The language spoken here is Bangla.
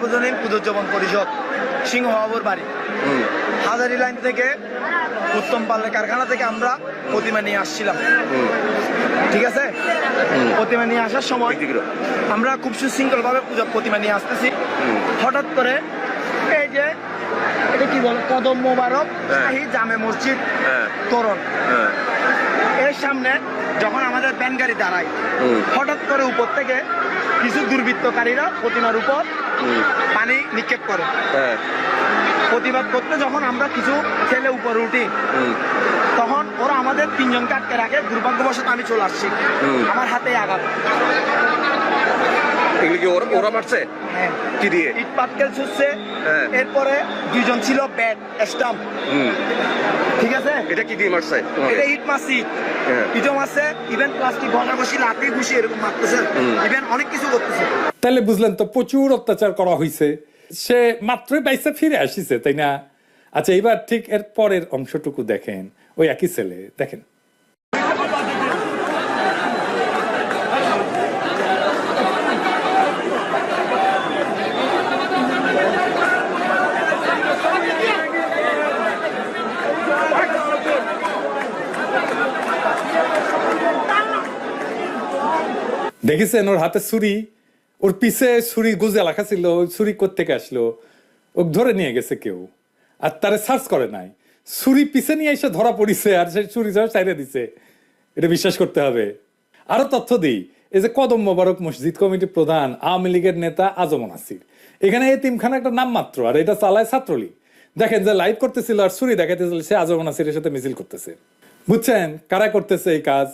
সার্বজনীন পুজোজ্জীবন পরিষদ সিংহবাবুর বাড়ি হাজারি লাইন থেকে উত্তম পাল্লে কারখানা থেকে আমরা প্রতিমা নিয়ে আসছিলাম। ঠিক আছে? প্রতিমা নিয়ে আসার সময় আমরা খুব সুশৃঙ্খল ভাবে পুজো প্রতিমা নিয়ে আসতেছি। হঠাৎ করে এই যে এটা কি বল কদম মোবারক হ্যাঁ। জামে মসজিদ হ্যাঁ। তোরণ। হ্যাঁ। সামনে যখন আমাদের ব্যান গাড়ি দাঁড়ায় হঠাৎ করে উপর থেকে কিছু দুর্বৃত্তকারীরা প্রতিমার উপর। পানি নিক্ষেপ করে। হ্যাঁ। প্রতিবাদ করতে যখন আমরা কিছু ছেলে উপরে উঠি তখন ওরা আমাদের তিনজনকে আটকে রাখে দুর্ভাগ্যবশত আমি চলে আসছি। আমার হাতে আঘাত। এগুলো কি ওরা ওরা মারছে? হ্যাঁ। কি দিয়ে? ইট পাটকেল ছুটছে হ্যাঁ। এরপরে দুইজন ছিল ব্যাট স্টাম্প। আছে? এটা কি দিয়ে মারছে এটা ইট মারছি। ইটও মারছে ইভেন প্লাস্টিক ঘুষি এরকম মারতেছে। ইভেন অনেক কিছু করতেছে। তাহলে বুঝলেন তো প্রচুর অত্যাচার করা হয়েছে সে মাত্রই বাইসে ফিরে আসিছে তাই না? আচ্ছা এবার ঠিক এর পরের অংশটুকু দেখেন। ওই একই ছেলে দেখেন। দেখেছেন ওর হাতে ছুরি? ওর পিছে ছুরি গুজে রাখা ছিল ওই ছুরি কোত্থেকে আসলো? ও ধরে নিয়ে গেছে কেউ। আর তারে সার্চ করে নাই। ছুরি পিছে নিয়ে এসে ধরা পড়িছে আর সে ছুরি সব চাইরে দিছে। এটা বিশ্বাস করতে হবে। আরও তথ্য দিই, এই যে কদম মোবারক মসজিদ কমিটির প্রধান আওয়ামী লীগের নেতা আজম নাসির। এখানে এই তিমখানা একটা নাম মাত্র, আর এটা চালায় ছাত্রলীগ। দেখেন যে লাইভ করতেছিল আর ছুরি দেখাইতেছিল, সে আজম নাসিরের সাথে মিছিল করতেছে। বুঝছেন কারা করতেছে এই কাজ?